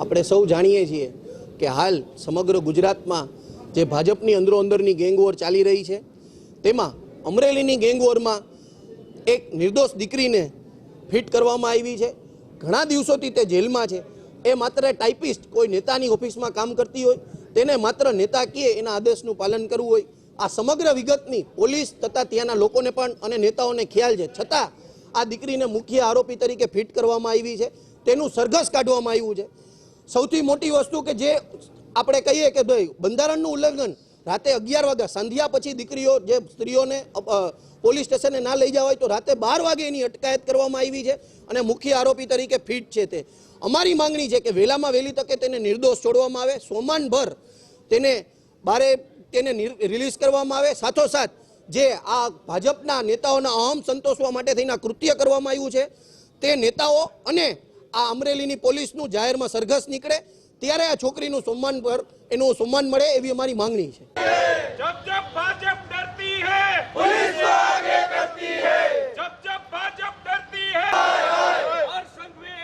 આપણે સૌ જાણીએ છીએ કે હાલ સમગ્ર ગુજરાતમાં જે ભાજપની અંદરો અંદરની ગેંગવોર ચાલી રહી છે તેમાં અમરેલીની ગેંગવોરમાં એક નિર્દોષ દીકરીને ફિટ કરવામાં આવી છે. ઘણા દિવસોથી તે જેલમાં છે. એ માત્ર ટાઈપિસ્ટ કોઈ નેતાની ઓફિસમાં કામ કરતી હોય તેને માત્ર નેતા કહે એના આદેશનું પાલન કરવું હોય આ સમગ્ર વિગતની પોલીસ તથા ત્યાંના લોકોને પણ અને નેતાઓને ખ્યાલ છે. છતાં આ દીકરીને મુખ્ય આરોપી તરીકે ફિટ કરવામાં આવી છે. તેનું સરઘસ કાઢવામાં આવ્યું છે. સૌથી મોટી વસ્તુ કે જે આપણે કહીએ કે ભાઈ બંધારણનું ઉલ્લંઘન રાતે અગિયાર વાગ્યા સંધ્યા પછી દીકરીઓ જે સ્ત્રીઓને પોલીસ સ્ટેશને ના લઈ જવાય તો રાતે બાર વાગે એની અટકાયત કરવામાં આવી છે અને મુખ્ય આરોપી તરીકે ફિટ છે તે. અમારી માંગણી છે કે વહેલામાં વહેલી તકે તેને નિર્દોષ છોડવામાં આવે. સોમાનભર તેને બારે તેને નિર- રિલીઝ કરવામાં આવે સાથોસાથ જે આ ભાજપના નેતાઓના અહમ સંતોષવા માટે થઈને આ કૃત્ય કરવામાં આવ્યું છે તે નેતાઓ અને આ અમરેલીની પોલીસનું જાહેરમાં સરઘસ નીકળે ત્યારે આ છોકરીનું સન્માન પર એનું સન્માન મળે એવી અમારી માંગણી છે जब जब भाजप डरती है पुलिस आगे करती है जब जब भाजप डरती है और संघवी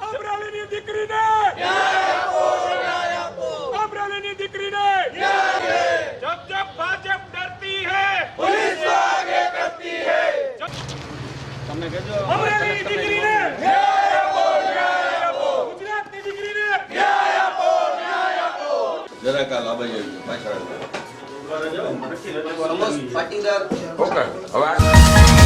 અમરેલીની દીકરીને અમરેલીની દીકરીને जब जब भाजप डरती है पुलिस आगे करती है અમરેલીની દીકરીને ગુજરાતની દીકરીને જરાક આ લાંબાઈ પાછળ પાટીદાર ઓકે હવે આ-